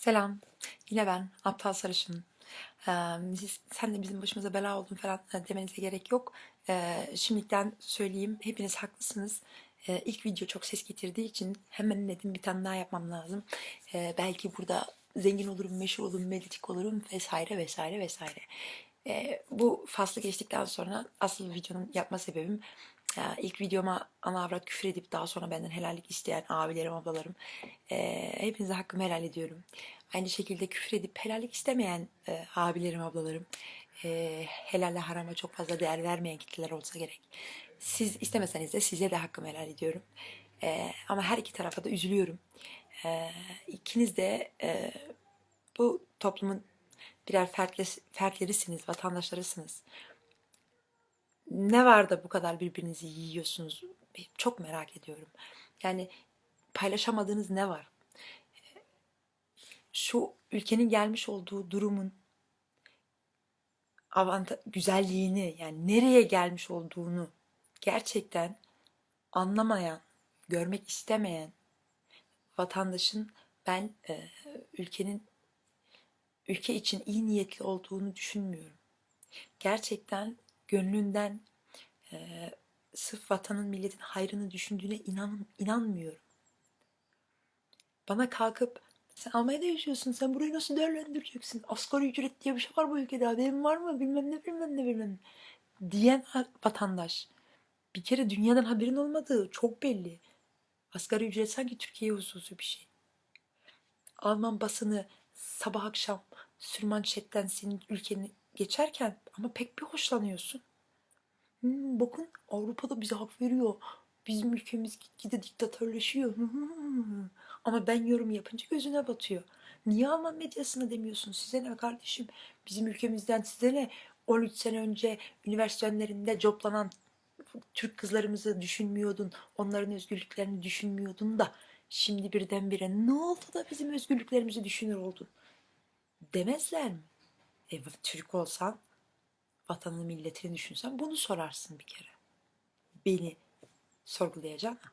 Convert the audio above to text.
Selam. Yine ben Aptal Sarışın. Ee, sen de bizim başımıza bela oldun falan demenize gerek yok. Ee, şimdiden söyleyeyim. Hepiniz haklısınız. Ee, ilk video çok ses getirdiği için hemen dedim bir tane daha yapmam lazım. Ee, belki burada zengin olurum, meşhur olurum, medyatik olurum vesaire vesaire vesaire. Ee, bu faslı geçtikten sonra asıl videonun yapma sebebim ya ilk videoma ana avrat küfür edip daha sonra benden helallik isteyen abilerim, ablalarım. Ee, hepinize hakkımı helal ediyorum. Aynı şekilde küfür edip helallik istemeyen e, abilerim, ablalarım. E, helalle harama çok fazla değer vermeyen kitleler olsa gerek. Siz istemeseniz de size de hakkımı helal ediyorum. E, ama her iki tarafa da üzülüyorum. E, ikiniz de e, bu toplumun birer fertli, fertlerisiniz, vatandaşlarısınız ne var da bu kadar birbirinizi yiyorsunuz? Çok merak ediyorum. Yani paylaşamadığınız ne var? Şu ülkenin gelmiş olduğu durumun avanta güzelliğini yani nereye gelmiş olduğunu gerçekten anlamayan, görmek istemeyen vatandaşın ben e, ülkenin ülke için iyi niyetli olduğunu düşünmüyorum. Gerçekten gönlünden e, sırf vatanın milletin hayrını düşündüğüne inan, inanmıyorum. Bana kalkıp sen Almanya'da yaşıyorsun sen burayı nasıl değerlendireceksin? Asgari ücret diye bir şey var bu ülkede haberin var mı? Bilmem ne bilmem ne bilmem ne. Diyen vatandaş. Bir kere dünyadan haberin olmadığı çok belli. Asgari ücret sanki Türkiye hususu bir şey. Alman basını sabah akşam sürmanşetten senin ülkeni geçerken ama pek bir hoşlanıyorsun. Hmm, bakın Avrupa'da bize hak veriyor. Bizim ülkemiz gitgide diktatörleşiyor. Hmm. Ama ben yorum yapınca gözüne batıyor. Niye Alman medyasına demiyorsun? Size ne kardeşim? Bizim ülkemizden size ne? 13 sene önce üniversitelerinde coplanan Türk kızlarımızı düşünmüyordun. Onların özgürlüklerini düşünmüyordun da şimdi birdenbire ne oldu da bizim özgürlüklerimizi düşünür oldun? Demezler mi? E, Türk olsan vatanını milletini düşünsen bunu sorarsın bir kere. Beni sorgulayacaksın.